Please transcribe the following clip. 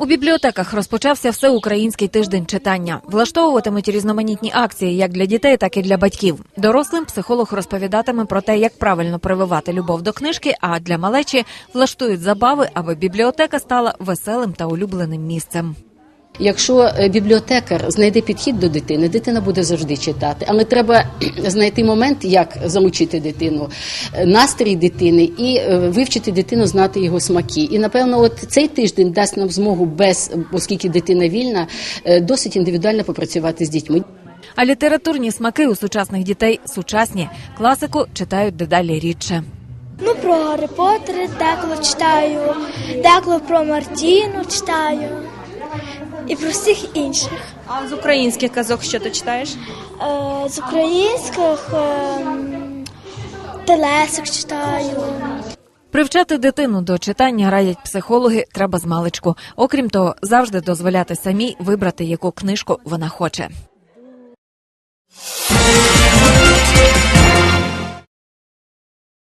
У бібліотеках розпочався всеукраїнський тиждень читання. Влаштовуватимуть різноманітні акції як для дітей, так і для батьків. Дорослим психолог розповідатиме про те, як правильно прививати любов до книжки. А для малечі влаштують забави, аби бібліотека стала веселим та улюбленим місцем. Якщо е, бібліотекар знайде підхід до дитини, дитина буде завжди читати. Але треба знайти момент, як замучити дитину, е, настрій дитини і е, вивчити дитину, знати його смаки. І напевно, от цей тиждень дасть нам змогу без, оскільки дитина вільна, досить індивідуально попрацювати з дітьми. А літературні смаки у сучасних дітей сучасні. Класику читають дедалі рідше. Ну, про Гаррі Поттера деколи читаю, деколи про Мартіну читаю і про всіх інших. А з українських казок що ти читаєш? Е, з українських е, телесик читаю. Привчати дитину до читання радять психологи треба з маличку. Окрім того, завжди дозволяти самій вибрати, яку книжку вона хоче.